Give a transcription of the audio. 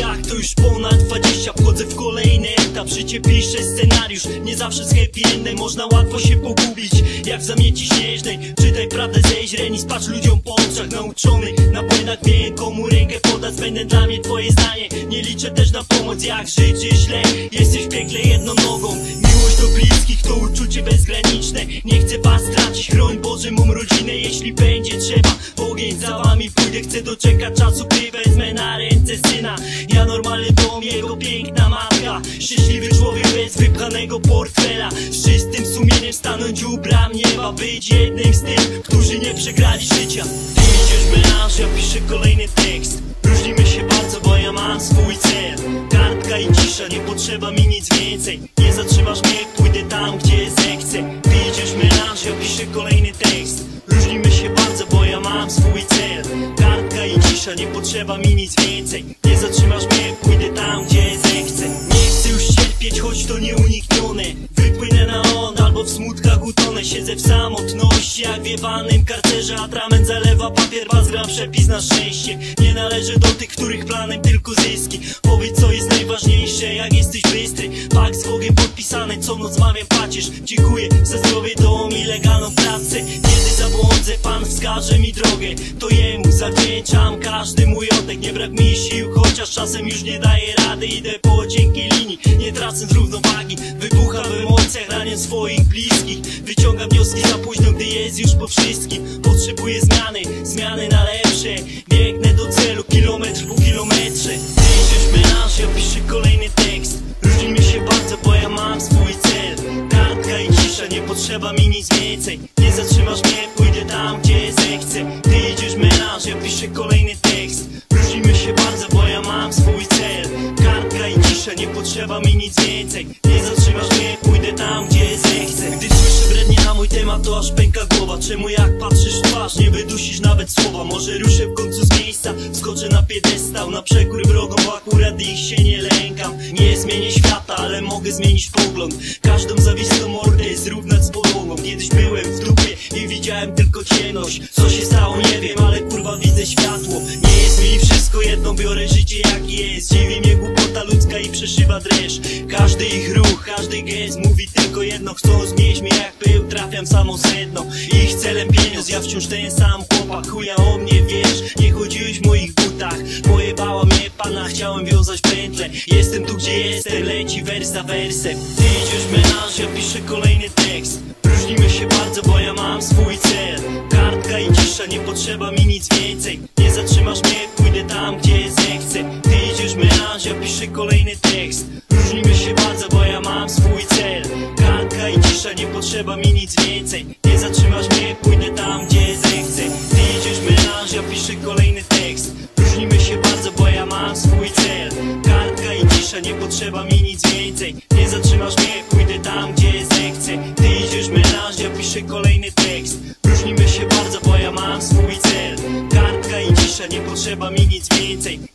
jak To już ponad 20, wchodzę w kolejny etap. Życie pisze scenariusz, nie zawsze z happy endem Można łatwo się pogubić, jak w zamieci śnieżnej Czytaj prawdę zejść, renis, patrz ludziom po oczach Nauczony, na płynach wiem komu rękę podać Będę dla mnie twoje zdanie, nie liczę też na pomoc Jak życie źle, jesteś w piekle jedną nogą. Miłość do bliskich to uczucie bezgraniczne. Nie chcę was tracić, chroń Boże mą rodzinę. Jeśli będzie trzeba, ogień za wami pójdę. Chcę doczekać czasu, gdy wezmę na rękę ręce syna. Ja normalny dom, jego piękna matka. Szczęśliwy człowiek bez wypchanego portfela. Z czystym sumieniem stanąć u bram nieba. Być jednym z tych, którzy nie przegrali życia. Ty idziesz melanż, ja piszę kolejny tekst. Różnimy się bardzo, bo ja mam swój cel. Kartka i cisza, nie potrzeba mi nic więcej. Nie zatrzymasz mnie, pójdę tam, gdzie zechcę. Ty idziesz melanż, ja piszę kolejny tekst. Różnimy się bardzo, bo ja mam swój cel Nie potrzeba mi nic więcej. Nie zatrzymasz mnie, pójdę tam, gdzie zechcę. Nie chcę już cierpieć, choć to nieuniknione karcerze Atrament zalewa papier, bazgra przepis na szczęście. Nie należę do tych, których planem tylko zyski. Powiedz co jest najważniejsze, jak jesteś bystry. Pak z Bogiem podpisany, co noc mawiam pacierz Dziękuję za zdrowie, dom i legalną pracę. Kiedy zabłądzę, Pan wskaże mi drogę. To Jemu zawdzięczam każdy mój oddech. Nie brak mi sił, chociaż czasem już nie daję rady. Idę po cienkiej linii, nie tracąc równowagi. Wybucha w emocjach, ranię swoich bliskich. Wyciągam wnioski za późno, gdy jest już po wszystkim Potrzebuję zmiany, zmiany na lepsze. Biegnę do celu, kilometr po kilometrze. Ty idziesz melanż, ja piszę kolejny tekst. Różnimy się bardzo, bo ja mam swój cel. Kartka i cisza, nie potrzeba mi nic więcej. Nie zatrzymasz mnie, pójdę tam, gdzie zechcę. Ty idziesz melanż, ja piszę kolejny tekst. Różnimy się bardzo, bo ja mam swój cel. Kartka i cisza, nie potrzeba mi nic więcej. Nie zatrzymasz mnie, pójdę tam, gdzie zechcę. Gdy słyszę brednie na mój temat, to aż pęka głowa Czemu jak patrzysz w twarz, nie wydusisz nawet słowa. Może ruszę w końcu z miejsca, skoczę na piedestał Na przekór wrogom, akurat ich się nie lękam. Nie zmienię świata, ale mogę zmienić pogląd. Każdą zawistą mordę zrównać z podłogą. Kiedyś byłem w dupie i widziałem tylko ciemność. Co się stało, nie wiem, ale kurwa widzę światło. Nie jest mi wszystko jedno, biorę życie jak jest. Dziwi mnie głupota ludzka i przeszywa dreszcz Każdy ich ruch, każdy gest mówi tylko jedno. Chcą zmieść mnie jak pył, trafiam samo sedno. Ich celem pieniądz, ja wciąż ten sam chłopak. Chuja o mnie wiesz, nie chodziłeś w moich butach. Pojebała mnie pana, chciałem wiązać pętle. Jestem tu gdzie jestem, leci wers za wersem. Ty idziesz melanż, ja piszę kolejny tekst. Różnimy się bardzo, bo ja mam swój cel. Kartka i cisza, nie potrzeba mi nic więcej. Nie zatrzymasz mnie, pójdę tam, gdzie Nie potrzeba mi nic więcej. Nie zatrzymasz mnie, pójdę tam, gdzie zechcę. Ty idziesz melanż, ja piszę kolejny tekst. Różnimy się bardzo, bo ja mam swój cel. Kartka i cisza, nie potrzeba mi nic więcej. Nie zatrzymasz mnie, pójdę tam, gdzie zechcę. Ty idziesz melanż, ja piszę kolejny tekst. Różnimy się bardzo, bo ja mam swój cel. Kartka i cisza, nie potrzeba mi nic więcej